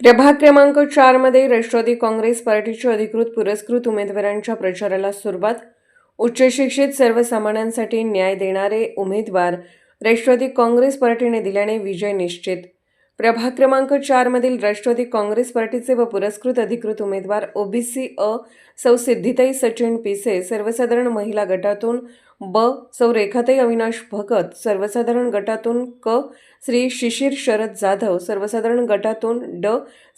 प्रभाग क्रमांक चारमध्ये राष्ट्रवादी काँग्रेस पार्टीच्या अधिकृत पुरस्कृत उमेदवारांच्या प्रचाराला सुरुवात. उच्च शिक्षित सर्वसामान्यांसाठी न्याय देणारे उमेदवार राष्ट्रवादी काँग्रेस पार्टीने दिल्याने विजय निश्चित. प्रभाग क्रमांक चारमधील राष्ट्रवादी काँग्रेस पार्टीचे व पुरस्कृत अधिकृत उमेदवार ओबीसी अ. सौ सिद्धिताई सचिन पिसे सर्वसाधारण महिला गटातून ब. सौ रेखाताई अविनाश भगत सर्वसाधारण गटातून क. श्री शिशिर शरद जाधव सर्वसाधारण गटातून ड.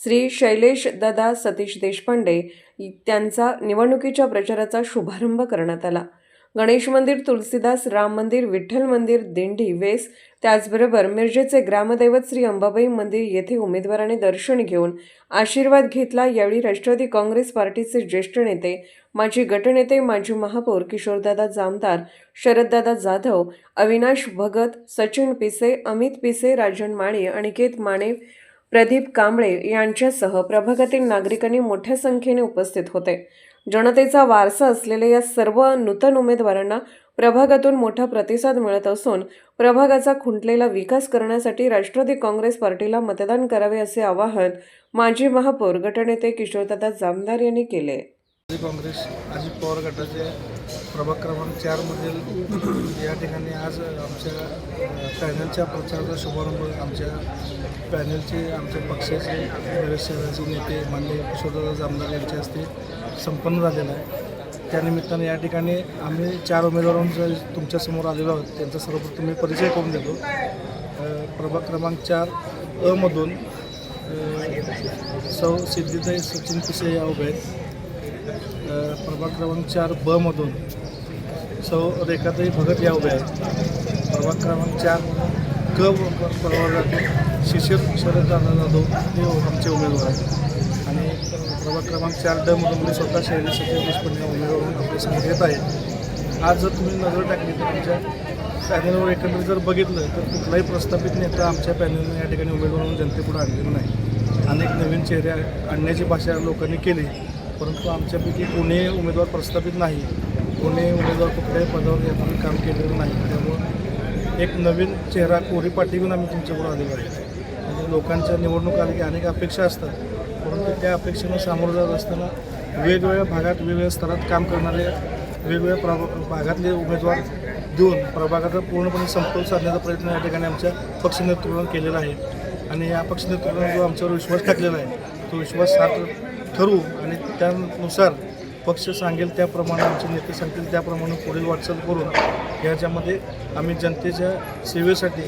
श्री शैलेश दादा सतीश देशपांडे त्यांचा निवडणुकीच्या प्रचाराचा शुभारंभ करण्यात आला. गणेश मंदिर तुलसीदास राम मंदिर विठ्ठल मंदिर दिंडी वेस त्याचबरोबर मिरजेचे ग्रामदैवत श्री अंबाबाई मंदिर येथे उमेदवाराने दर्शन घेऊन आशीर्वाद घेतला. यावेळी राष्ट्रवादी काँग्रेस पार्टीचे ज्येष्ठ नेते माजी गटनेते माजी महापौर किशोरदादा जामदार शरददादा जाधव अविनाश भगत सचिन पिसे अमित पिसे राजन माळी अनिकेत माने प्रदीप कांबळे यांच्यासह प्रभागातील नागरिकांनी मोठ्या संख्येने उपस्थित होते. जनतेचा वारसा असलेल्या या सर्व नूतन उमेदवारांना प्रभागातून मोठा प्रतिसाद मिळत असून प्रभागाचा खुंटलेला विकास करण्यासाठी राष्ट्रवादी काँग्रेस पार्टीला मतदान करावे असे आवाहन माजी महापौर गटनेते किशोरदादा जामदार यांनी केले. काँग्रेस अजित पवार गटाचे प्रभाग क्रमांक चारमधील या ठिकाणी आज आमच्या पॅनलच्या प्रचाराचा शुभारंभ आमच्या पॅनलचे आमच्या पक्षाचे बरेच शहराचे नेते माननीय किशोरदादा जामदार यांच्या हस्ते संपन्न झालेला आहे. त्यानिमित्तानं या ठिकाणी आम्ही चार उमेदवारांचा तुमच्यासमोर आलेलो आहोत त्यांचा सर्वप्रथम मी परिचय करून देतो. प्रभाग क्रमांक चार अमधून सौ सिद्धिताई सचिन पिसे या उभे आहेत. प्रभाग क्रमांक चार ब मधून. सौ रेखाताई भगत या उभ्या आहेत. प्रभाग क्रमांक चार क प्रभागातून शिशिर शरद दादा जाधव हे आमचे उमेदवार आहेत. आणि प्रभाग क्रमांक चार ड मधून मी स्वतः शैली सचिव देशपांडे उमेदवार म्हणून आपल्यासमोर येत आहेत. आज जर तुम्ही नजर टाकली तर आमच्या पॅनलवर एकंदरीत जर बघितलं तर कुठलाही प्रस्थापित नेता आमच्या पॅनलने या ठिकाणी उमेदवार म्हणून जनतेपुढे आणलेला नाही. अनेक नवीन चेहरे आणण्याची भाषा लोकांनी केली. परंतु आमच्यापैकी कोणीही उमेदवार प्रस्थापित नाही कोणीही उमेदवार कुठल्याही पदावर यापूर्वी काम केलेलं नाही. त्यामुळं एक नवीन चेहरा कोरी पाठवून घेऊन आम्ही तुमच्यापुढे आलेलो आहे. म्हणजे लोकांच्या निवडणूक आली की अनेक अपेक्षा असतात परंतु त्या अपेक्षेनं सामोरं जात असताना वेगवेगळ्या भागात वेगवेगळ्या स्तरात काम करणारे वेगवेगळ्या प्रभा भागातले उमेदवार देऊन प्रभागाचा पूर्णपणे समतोल साधण्याचा प्रयत्न या ठिकाणी आमच्या पक्ष नेतृत्वानं केलेला आहे. आणि या पक्ष नेतृत्वानं जो आमच्यावर विश्वास टाकलेला आहे तो विश्वास सार्थ ठरवू आणि त्यानुसार पक्ष सांगेल त्याप्रमाणे आमचे नेते सांगतील त्याप्रमाणे पुढील वाटचाल करून याच्यामध्ये आम्ही जनतेच्या सेवेसाठी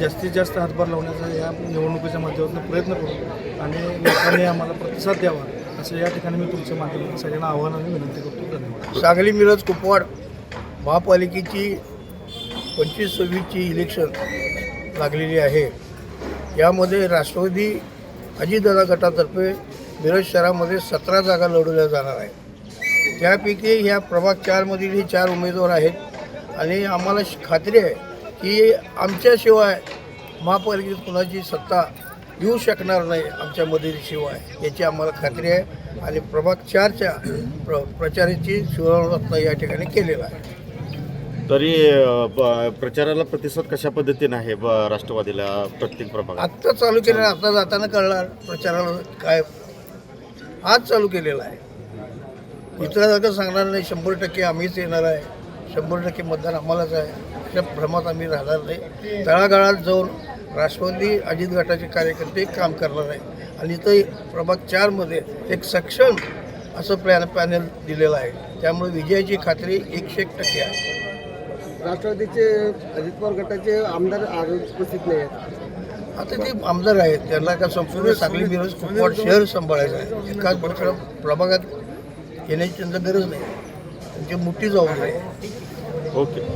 जास्तीत जास्त हातभार लावण्याचा या निवडणुकीच्या माध्यमातून प्रयत्न करू आणि लोकांनी आम्हाला प्रतिसाद द्यावा असं या ठिकाणी मी तुमच्या माध्यमातून सगळ्यांना आव्हान आणि विनंती करतो. धन्यवाद. सांगली मिरज कुपवाड महापालिकेची पंचवीस सव्वीसची इलेक्शन लागलेली आहे. यामध्ये राष्ट्रवादी अजितदादा गटातर्फे मिरज शहरामध्ये सतरा जागा लढवल्या जाणार आहे त्यापैकी ह्या प्रभाग चारमधील हे चार उमेदवार आहेत. आणि आम्हाला खात्री आहे की आमच्याशिवाय महापालिकेत कुणाची सत्ता येऊ शकणार नाही आमच्यामधील शिवाय याची आम्हाला खात्री आहे. आणि प्रभाग चारच्या प्र प्रचाराची सुरुवात या ठिकाणी केलेला आहे. तरी प्रचाराला प्रतिसाद कशा पद्धतीने आहे राष्ट्रवादीला प्रत्येक प्रभागात? आत्ता चालू केलं आता जाताना कळणार प्रचाराला काय आज चालू केलेला आहे. इतरांसारखं सांगणार नाही शंभर टक्के आम्हीच येणार आहे. शंभर टक्के मतदान आम्हालाच आहे. अशा भ्रमात आम्ही राहणार नाही. तळागाळात जाऊन राष्ट्रवादी अजित गटाचे कार्यकर्ते काम करणार आहे. आणि इथं प्रभाग चारमध्ये एक सक्षम असं प्लॅन पॅनल दिलेलं आहे. त्यामुळे विजयाची खात्री एकशे एक टक्के आहे. राष्ट्रवादीचे अजित पवार गटाचे आमदार आज उपस्थित नाही आहेत आता ते आमदार आहेत त्यांना का संपूर्ण सांगली मिरज कुपवाड शहर सांभाळायचं आहे. एकाच दुसऱ्या प्रभागात येण्याची त्यांना गरज नाही. त्यांची मोठी जबाबदारी आहे ओके.